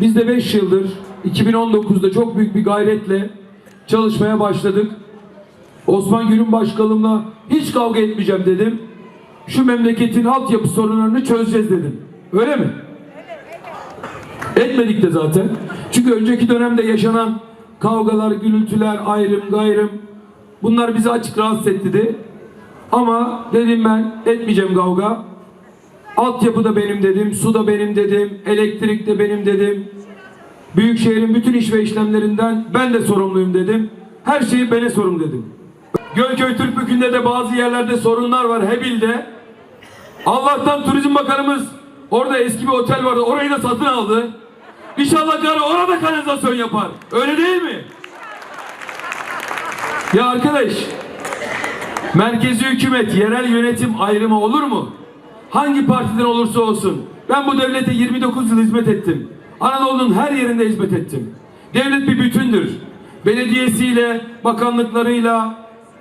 Biz de 5 yıldır 2019'da çok büyük bir gayretle çalışmaya başladık. Osman Gül'ün başkanlığına hiç kavga etmeyeceğim dedim. Şu memleketin altyapı sorunlarını çözeceğiz dedim. Öyle mi? Etmedik de zaten. Çünkü önceki dönemde yaşanan kavgalar, gürültüler, ayrım, gayrım bunlar bizi açık rahatsız etti de. Ama dedim ben etmeyeceğim kavga. Altyapı da benim dedim, su da benim dedim, elektrik de benim dedim. Büyükşehir'in bütün iş ve işlemlerinden ben de sorumluyum dedim. Her şeyi bana sorun dedim. Gölköy Türkbükü'nde de bazı yerlerde sorunlar var Hebil'de. Allah'tan Turizm Bakanımız orada eski bir otel vardı orayı da satın aldı. İnşallah karı orada kanalizasyon yapar. Öyle değil mi? Ya arkadaş merkezi hükümet yerel yönetim ayrımı olur mu? Hangi partiden olursa olsun. Ben bu devlete 29 yıl hizmet ettim. Anadolu'nun her yerinde hizmet ettim. Devlet bir bütündür. Belediyesiyle, bakanlıklarıyla,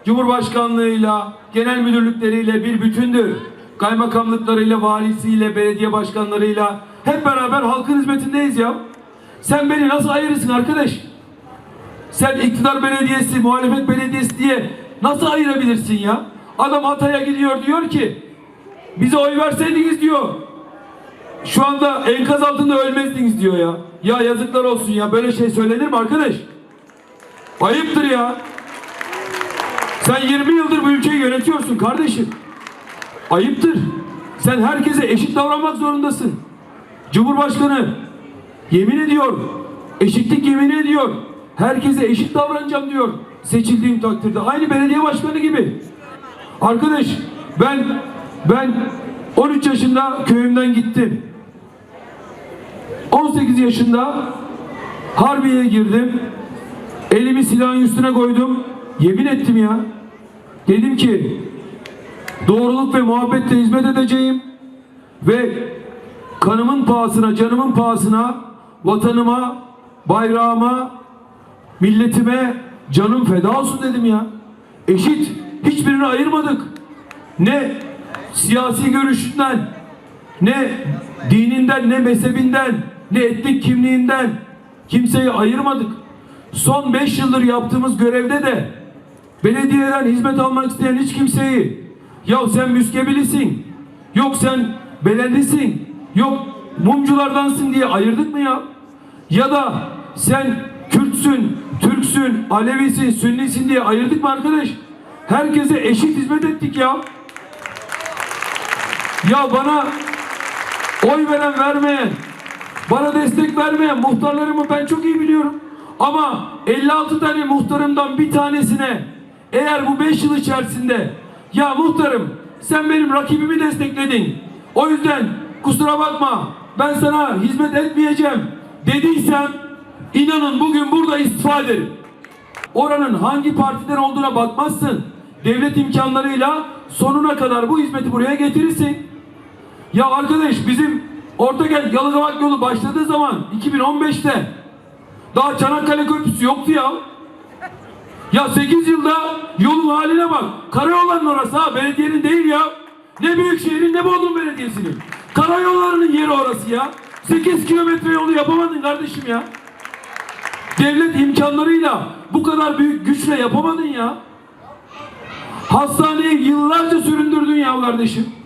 cumhurbaşkanlığıyla, genel müdürlükleriyle bir bütündür. Kaymakamlıklarıyla, valisiyle, belediye başkanlarıyla hep beraber halkın hizmetindeyiz ya. Sen beni nasıl ayırırsın arkadaş? Sen iktidar belediyesi, muhalefet belediyesi diye nasıl ayırabilirsin ya? Adam Hatay'a gidiyor diyor ki bize oy verseydiniz diyor. Şu anda enkaz altında ölmezdiniz diyor ya. Ya yazıklar olsun ya böyle şey söylenir mi arkadaş? Ayıptır ya. Sen 20 yıldır bu ülkeyi yönetiyorsun kardeşim. Ayıptır. Sen herkese eşit davranmak zorundasın. Cumhurbaşkanı yemin ediyor. Eşitlik yemin ediyor. Herkese eşit davranacağım diyor. Seçildiğim takdirde. Aynı belediye başkanı gibi. Arkadaş ben ben 13 yaşında köyümden gittim. 18 yaşında Harbiye'ye girdim. Elimi silahın üstüne koydum. Yemin ettim ya. Dedim ki doğruluk ve muhabbetle hizmet edeceğim ve kanımın pahasına, canımın pahasına vatanıma, bayrağıma, milletime canım feda olsun dedim ya. Eşit. Hiçbirini ayırmadık. Ne siyasi görüşünden, ne dininden, ne mezhebinden, ne etnik kimliğinden kimseyi ayırmadık. Son beş yıldır yaptığımız görevde de belediyeden hizmet almak isteyen hiç kimseyi ya sen müskebilisin, yok sen beledisin, yok mumculardansın diye ayırdık mı ya? Ya da sen Kürtsün, Türksün, Alevisin, Sünnisin diye ayırdık mı arkadaş? Herkese eşit hizmet ettik ya. Ya bana oy veren vermeyen, bana destek vermeyen muhtarlarımı ben çok iyi biliyorum. Ama 56 tane muhtarımdan bir tanesine eğer bu 5 yıl içerisinde ya muhtarım sen benim rakibimi destekledin. O yüzden kusura bakma ben sana hizmet etmeyeceğim dediysem inanın bugün burada istifa ederim. Oranın hangi partiden olduğuna bakmazsın. Devlet imkanlarıyla sonuna kadar bu hizmeti buraya getirirsin. Ya arkadaş bizim Ortakent Yalıkavak yolu başladığı zaman 2015'te daha Çanakkale Köprüsü yoktu ya. Ya 8 yılda yolun haline bak. Karayolların orası ha belediyenin değil ya. Ne Büyükşehir'in ne Bodrum Belediyesi'nin. Karayollarının yeri orası ya. 8 kilometre yolu yapamadın kardeşim ya. Devlet imkanlarıyla bu kadar büyük güçle yapamadın ya. Hastaneyi yıllarca süründürdün ya kardeşim.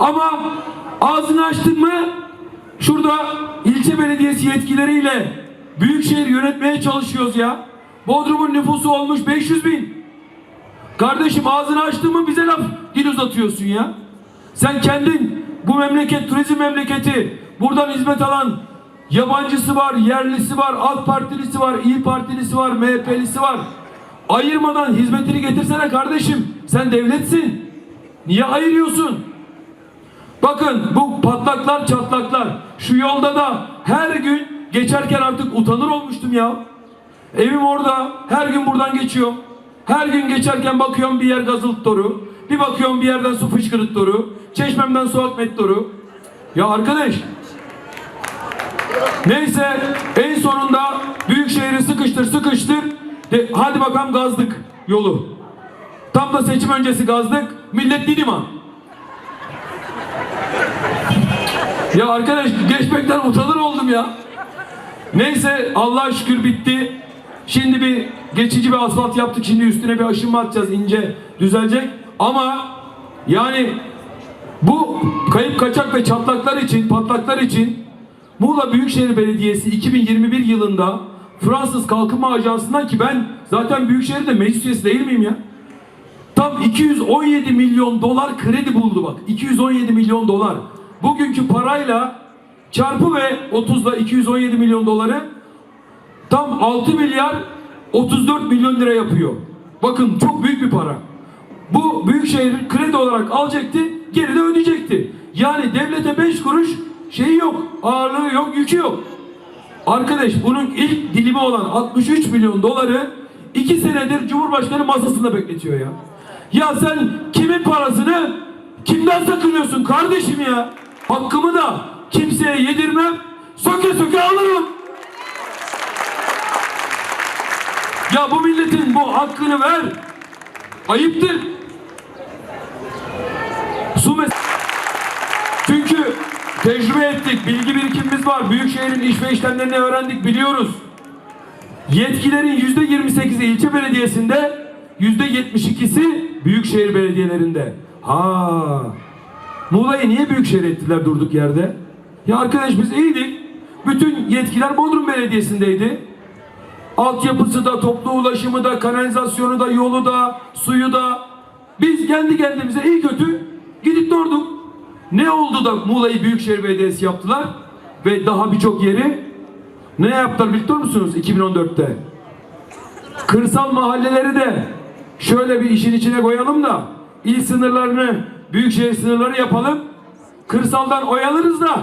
Ama ağzını açtın mı şurada ilçe belediyesi yetkileriyle büyükşehir yönetmeye çalışıyoruz ya. Bodrum'un nüfusu olmuş 500 bin. Kardeşim ağzını açtın mı bize laf dil uzatıyorsun ya. Sen kendin bu memleket turizm memleketi buradan hizmet alan yabancısı var, yerlisi var, AK Partilisi var, İyi Partilisi var, MHP'lisi var. Ayırmadan hizmetini getirsene kardeşim. Sen devletsin. Niye ayırıyorsun? Bakın bu patlaklar çatlaklar. Şu yolda da her gün geçerken artık utanır olmuştum ya. Evim orada. Her gün buradan geçiyorum. Her gün geçerken bakıyorum bir yer gazılık toru. Bir bakıyorum bir yerden su fışkırık toru. Çeşmemden su akmet toru. Ya arkadaş. Neyse en sonunda Büyükşehir'i sıkıştır sıkıştır. De, hadi bakalım gazdık yolu. Tam da seçim öncesi gazdık. Millet Diniman. Ya arkadaş geçmekten utanır oldum ya. Neyse Allah'a şükür bitti. Şimdi bir geçici bir asfalt yaptık. Şimdi üstüne bir aşınma atacağız ince düzelecek. Ama yani bu kayıp kaçak ve çatlaklar için, patlaklar için Muğla Büyükşehir Belediyesi 2021 yılında Fransız Kalkınma Ajansı'ndan ki ben zaten Büyükşehir'de meclis üyesi değil miyim ya? Tam 217 milyon dolar kredi buldu bak. 217 milyon dolar. Bugünkü parayla çarpı ve 30'la 217 milyon doları tam 6 milyar 34 milyon lira yapıyor. Bakın çok büyük bir para. Bu büyükşehir kredi olarak alacaktı, geri de ödeyecekti. Yani devlete 5 kuruş şeyi yok, ağırlığı yok, yükü yok. Arkadaş bunun ilk dilimi olan 63 milyon doları 2 senedir Cumhurbaşkanı masasında bekletiyor ya. Ya sen kimin parasını kimden sakınıyorsun kardeşim ya? Hakkımı da kimseye yedirmem, söke söke alırım. Ya bu milletin bu hakkını ver. Ayıptır. Su Çünkü tecrübe ettik, bilgi birikimimiz var. Büyükşehirin iş ve işlemlerini öğrendik, biliyoruz. Yetkilerin yüzde 28'i ilçe belediyesinde, yüzde 72'si büyükşehir belediyelerinde. Ha. Muğla'yı niye büyükşehir ettiler durduk yerde? Ya arkadaş biz iyiydik. Bütün yetkiler Bodrum Belediyesi'ndeydi. Altyapısı da, toplu ulaşımı da, kanalizasyonu da, yolu da, suyu da. Biz kendi kendimize iyi kötü gidip durduk. Ne oldu da Muğla'yı Büyükşehir Belediyesi yaptılar? Ve daha birçok yeri ne yaptılar biliyor musunuz 2014'te? Kırsal mahalleleri de şöyle bir işin içine koyalım da il sınırlarını, büyükşehir sınırları yapalım. Kırsaldan oy alırız da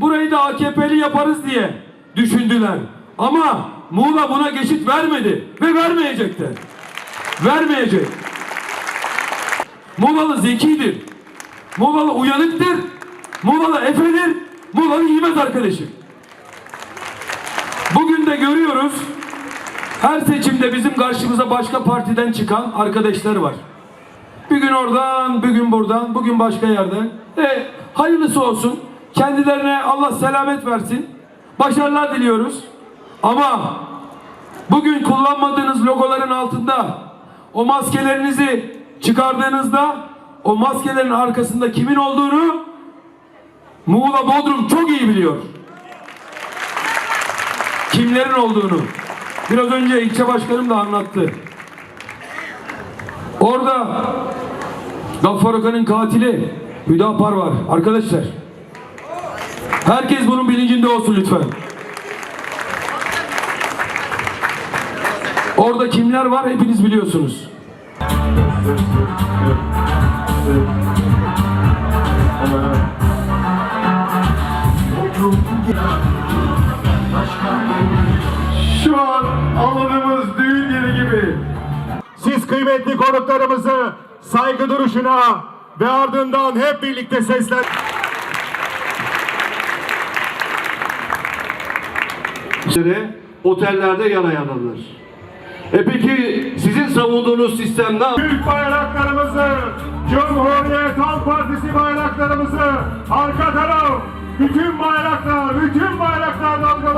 burayı da AKP'li yaparız diye düşündüler. Ama Muğla buna geçit vermedi ve vermeyecek de. Vermeyecek. Muğlalı zekidir. Muğlalı uyanıktır. Muğlalı efedir. Muğlalı yemez arkadaşım. Bugün de görüyoruz her seçimde bizim karşımıza başka partiden çıkan arkadaşlar var. Bir gün oradan, bir gün buradan, bugün başka yerden. E, hayırlısı olsun. Kendilerine Allah selamet versin. Başarılar diliyoruz. Ama bugün kullanmadığınız logoların altında o maskelerinizi çıkardığınızda o maskelerin arkasında kimin olduğunu Muğla Bodrum çok iyi biliyor. Kimlerin olduğunu. Biraz önce ilçe başkanım da anlattı. Orada Gaffar Okan'ın katili Hüdapar var. Arkadaşlar. Herkes bunun bilincinde olsun lütfen. Orada kimler var hepiniz biliyorsunuz. Şu an alanımız düğün yeri gibi. Siz kıymetli konuklarımızı saygı duruşuna ve ardından hep birlikte seslen... otellerde yana yanılır. E peki sizin savunduğunuz sistem ne? Türk bayraklarımızı, Cumhuriyet Halk Partisi bayraklarımızı, arka taraf, bütün bayraklar, bütün bayraklar dalgalanıyor.